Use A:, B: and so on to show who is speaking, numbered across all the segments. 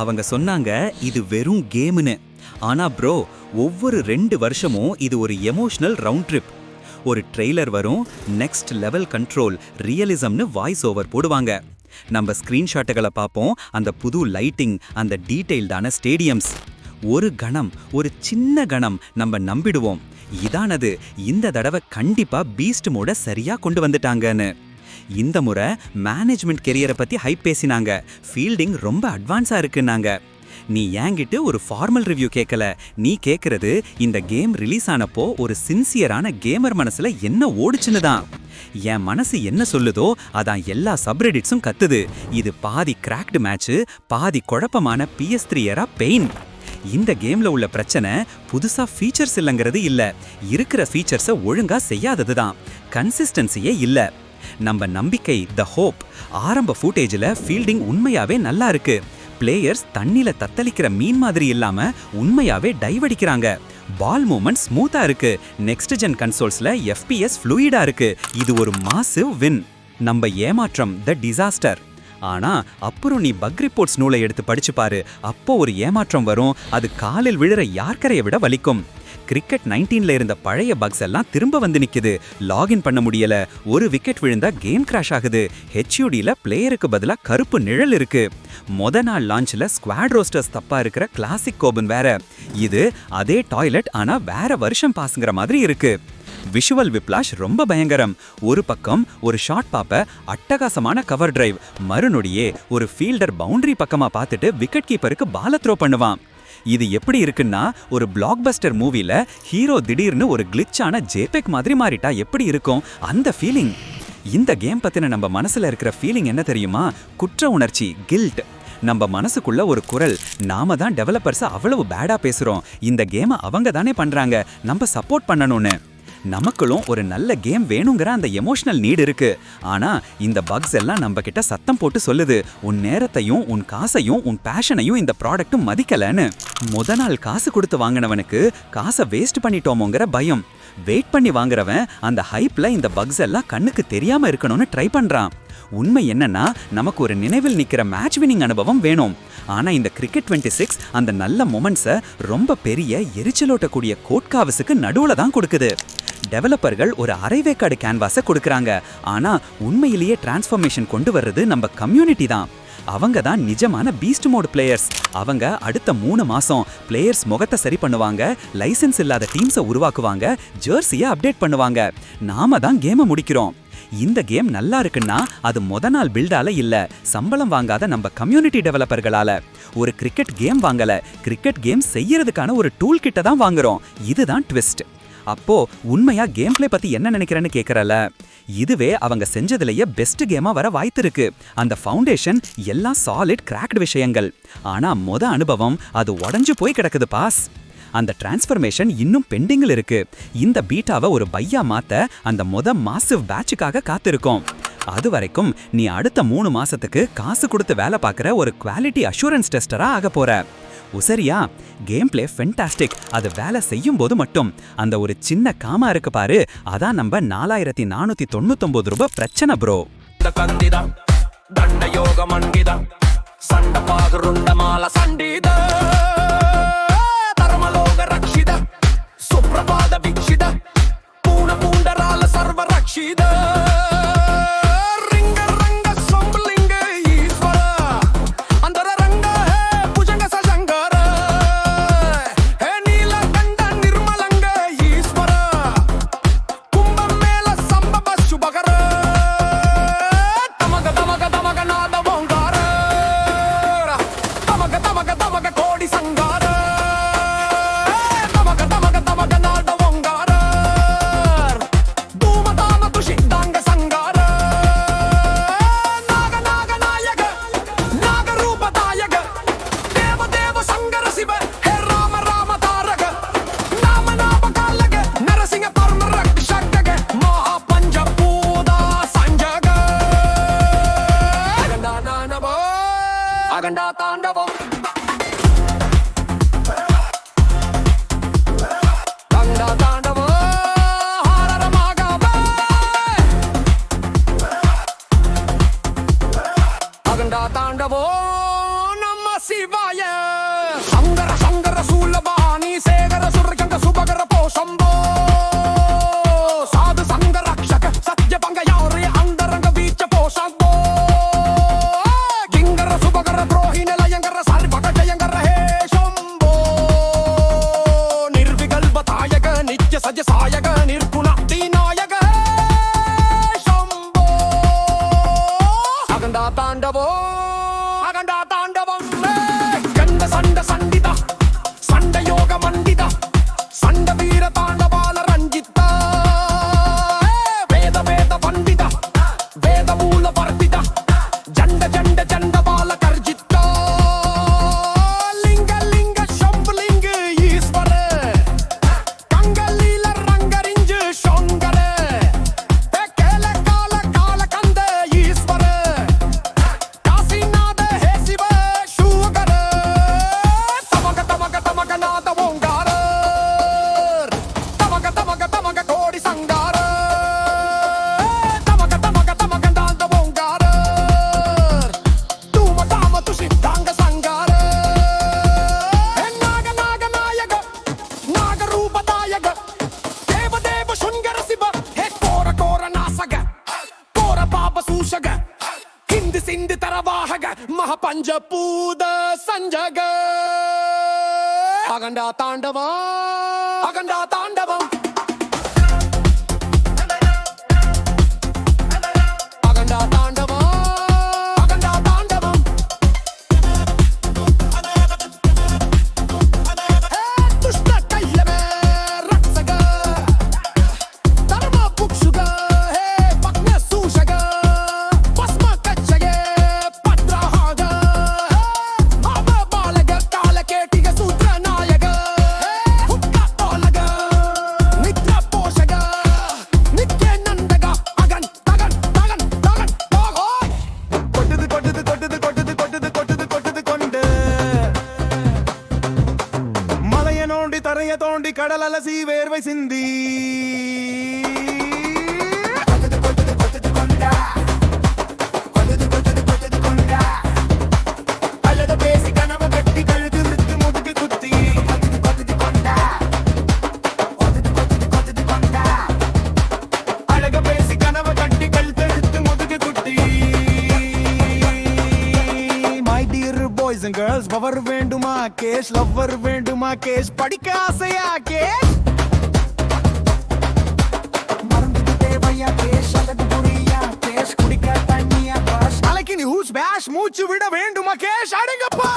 A: அவங்க சொன்னாங்க இது வெறும் கேம்னு. ஆனா ப்ரோ ஒவ்வொரு ரெண்டு வருஷமும் இது ஒரு எமோஷனல் ரவுண்ட் ட்ரிப் ஒரு ட்ரெய்லர் வரும் நெக்ஸ்ட் லெவல் கண்ட்ரோல் ரியலிசம்னு வாய்ஸ் ஓவர் போடுவாங்க. நம்ம ஸ்க்ரீன்ஷாட்டுகளை பார்ப்போம் அந்த புது லைட்டிங் அந்த டீட்டெயில்டான ஸ்டேடியம்ஸ் ஒரு கணம் ஒரு சின்ன கணம் நம்ம நம்பிடுவோம். இதானது இந்த தடவை கண்டிப்பா பீஸ்ட் மோட சரியா கொண்டு வந்துட்டாங்கன்னு. இந்த முறை மேனேஜ்மெண்ட் கெரியரை பற்றி ஹைப் பேசினாங்க. ஃபீல்டிங் ரொம்ப அட்வான்ஸாக இருக்குன்னாங்க. நீ ஏங்கிட்டு ஒரு ஃபார்மல் ரிவ்யூ கேட்கல நீ கேட்கறது இந்த கேம் ரிலீஸ் ஆனப்போ ஒரு சின்சியரான கேமர் மனசுல என்ன ஓடுச்சுன்னு தான் என் மனசு என்ன சொல்லுதோ அதான் எல்லா சப்ரெடிட்ஸும் கத்துது. இது பாதி கிராக்டு மேட்ச்சு பாதி குழப்பமான பிஎஸ் த்ரீயரா பெயின் இந்த கேம்ல உள்ள பிரச்சனை புதுசா ஃபீச்சர்ஸ் இல்லைங்கிறது இல்ல. இருக்கிற ஃபீச்சர்ஸை ஒழுங்கா செய்யாதது தான் கன்சிஸ்டன்சியே இல்லை. நம்ம நம்பிக்கை த ஹோப் ஆரம்ப ஃபூட்டேஜில் ஃபீல்டிங் உண்மையாவே நல்லா இருக்கு. பிளேயர்ஸ் தண்ணில தத்தளிக்கிற மீன் மாதிரி இல்லாம உண்மையாவே டைவ் அடிக்கிறாங்க. பால் மூமெண்ட் ஸ்மூத்தா இருக்கு. நெக்ஸ்ட் ஜென் கன்சோல்ஸ்ல எஃபிஎஸ் ஃப்ளூயிடா இருக்கு. இது ஒரு மாசிவ் வின் நம்ம ஏமாற்றம் த டிசாஸ்டர் ஆனா அப்புறம் நீ பக் ரிப்போர்ட்ஸ் நூலை எடுத்து படிச்சு பாரு. அப்போ ஒரு ஏமாற்றம் வரும். அது காலில் விழுற யார்கரையை விட வலிக்கும். கிரிக்கெட் நைன்டீன்ல இருந்த பழைய பக்ஸ் எல்லாம் திரும்ப வந்து நிக்குது. லாகின் பண்ண முடியல. ஒரு விக்கெட் விழுந்தா கேம் கிராஷ் ஆகுது. ஹெச்யூடியில் பிளேயருக்கு பதிலாக கருப்பு நிழல் இருக்கு. மொத நாள் லான்ச்ல ஸ்குவாட் ரோஸ்டர்ஸ் தப்பா இருக்கிற கிளாசிக் கோபன் வேற. இது அதே டாய்லெட் ஆனா வேற வருஷம் பாசுங்கிற மாதிரி இருக்கு. விஷுவல் விப்ளாஷ் ரொம்ப பயங்கரம். ஒரு பக்கம் ஒரு ஷாட் பாப்ப அட்டகாசமான கவர் டிரைவ் மறுநொடியே ஒரு ஃபீல்டர் பவுண்டரி பக்கமா பார்த்துட்டு விக்கெட் கீப்பருக்கு பால த்ரோ பண்ணுவான். இது எப்படி இருக்குன்னா ஒரு பிளாக் பஸ்டர் மூவில ஹீரோ திடீர்னு ஒரு கிளிச்சான ஜேபெக் மாதிரி மாறிட்டா எப்படி இருக்கும்? அந்த ஃபீலிங் இந்த கேம் பத்தின நம்ம மனசுல இருக்கிற ஃபீலிங் என்ன தெரியுமா? குற்ற உணர்ச்சி கில்ட் நம்ம மனசுக்குள்ள ஒரு குரல். நாம தான் டெவலப்பர்ஸ் அவ்வளவு பேடா பேசுறோம். இந்த கேமை அவங்க தானே பண்றாங்க. நம்ம சப்போர்ட் பண்ணணும்னு. நமக்குள்ளும் ஒரு நல்ல கேம் வேணுங்கிற அந்த எமோஷனல் நீடு இருக்கு. ஆனா இந்த பக்ஸ் எல்லாம் நம்ம கிட்ட சத்தம் போட்டு சொல்லுது. உன் நேரத்தையும் உன் காசையும் உன் பேஷனையும் இந்த ப்ராடக்ட்டும் மதிக்கலன்னு. முத நாள் காசு கொடுத்து வாங்கினவனுக்கு காசை வேஸ்ட் பண்ணிட்டோமோங்கிற பயம். வெயிட் பண்ணி வாங்குறவன் அந்த ஹைப்ல இந்த பக்ஸ் எல்லாம் கண்ணுக்கு தெரியாம இருக்கணும்னு ட்ரை பண்றான். உண்மை என்னன்னா நமக்கு ஒரு நினைவில் நிக்கிற மேட்ச் வினிங் அனுபவம் வேணும். ஆனா இந்த கிரிக்கெட் டுவெண்ட்டி சிக்ஸ் அந்த நல்ல மொமெண்ட்ஸை ரொம்ப பெரிய எரிச்சலோட்டக்கூடிய கோட்காவஸுக்கு நடுவுல தான் கொடுக்குது. டெவலப்பர்கள் ஒரு அரைவேக்காடு கேன்வாஸை கொடுக்குறாங்க. ஆனால் உண்மையிலேயே டிரான்ஸ்ஃபர்மேஷன் கொண்டு வர்றது நம்ம கம்யூனிட்டி தான். அவங்க தான் நிஜமான பீஸ்ட் மோட் பிளேயர்ஸ் அவங்க அடுத்த மூணு மாசம் பிளேயர்ஸ் முகத்தை சரி பண்ணுவாங்க லைசென்ஸ் இல்லாத டீம்ஸை உருவாக்குவாங்க ஜெர்சியை அப்டேட் பண்ணுவாங்க. நாம தான் கேமை முடிக்கிறோம். இந்த கேம் நல்லா இருக்குன்னா அது மொத நாள் பில்டால இல்ல. சம்பளம் வாங்காத நம்ம கம்யூனிட்டி டெவலப்பர்களால ஒரு கிரிக்கெட் கேம் வாங்கல. கிரிக்கெட் கேம் செய்யறதுக்கான ஒரு டூல் கிட்ட தான் வாங்குறோம். இதுதான் ட்விஸ்ட் அப்போ உண்மையா கேம் பிளே பத்தி என்ன நினைக்கிறேன்னு கேக்குறல இதுவே அவங்க செஞ்சதுலயே பெஸ்ட் கேமா வர வாய்ப்பு இருக்கு அந்த ஃபவுண்டேஷன் எல்லாம் சாலிட் கிராக்டு விஷயங்கள். ஆனா மொத அனுபவம் அது உடஞ்சு போய் கிடக்குது பாஸ். அந்த டிரான்ஸ்ஃபர்மேஷன் இன்னும் பெண்டிங்கில் இருக்கு. இந்த பீட்டாவை ஒரு பையா மாத்த அந்த மொத மாசிவ் பேட்சுக்காக காத்திருக்கோம். அது வரைக்கும் நீ அடுத்த மூணு மாசத்துக்கு காசு கொடுத்து வேலை பார்க்குற ஒரு குவாலிட்டி அஷூரன்ஸ் டெஸ்டரா ஆக போற. உசரியா? கேம் பிளே ஃபென்டாஸ்டிக் அது வேலை செய்யும் போது மட்டும். அந்த ஒரு சின்ன காமா இருக்கு பாரு. அதான் நம்ம நாலாயிரத்தி நானூத்தி தொண்ணூத்தொன்பது ரூபாய் பிரச்சனை ப்ரோ
B: தண்ட
C: யோகம் சண்ட பாகுருண்ட மாலை சண்டிதா. நம பஞ்சபூத சஞ்சக. அகண்டா தாண்டவா. அகண்டா தாண்ட பசி வேர்வை சிந்தி. அண்ட் கேர்ள்ஸ் பவர் வேண்டுமா கேஷ் லவ்வர் வேண்டுமா கேஷ் படிக்க ஆசையா கேஷ் மறந்துட்டு தேவையா கேஷ் கேஷ் குடிக்க பேஷ் மூச்சு விட வேண்டுமா கேஷ் அடங்கப்பா!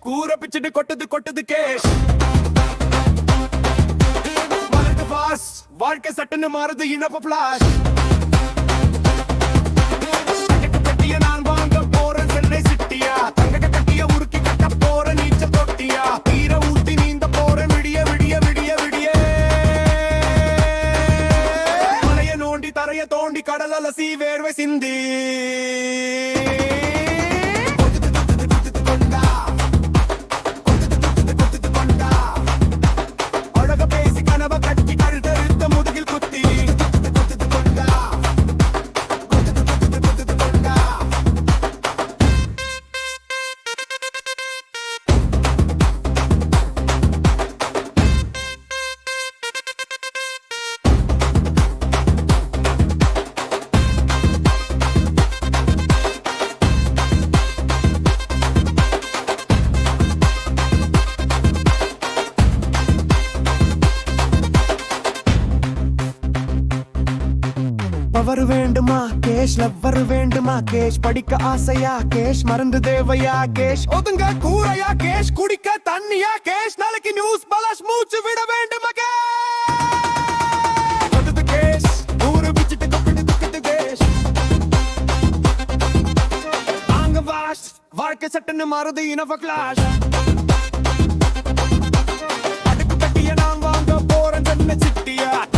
C: கூற பிச்சுட்டு கொட்டுது கொட்டுது கேஷ் பாஸ் வாழ்க்கை சட்டுன்னு மாறுது இனப்ப பிளாஷ் பவர் வேண்டுமா? கேஷ் லவ்வர் வேண்டுமா? கேஷ் படிக்க ஆசையா? கேஷ் மருந்து தேவையா? கேஷ் ஒதுங்க கூரையா? கேஷ் குடிக்க தண்ணியா? கேஷ் நாளைக்கு நியூஸ் பலஸ் மூச்சு விட வேண்டுமா? கேஷ்! நூறு பிச்சுட்டு தொப்பிட்டு துக்கிட்டு கேஷ். அங்க வாஷ் வாழ்க்கை சட்டுன்னு மாறுது இனஃப கிளாஷ் அடுக்கு பெட்டிய நாங்க வாங்க போற சிட்டியா.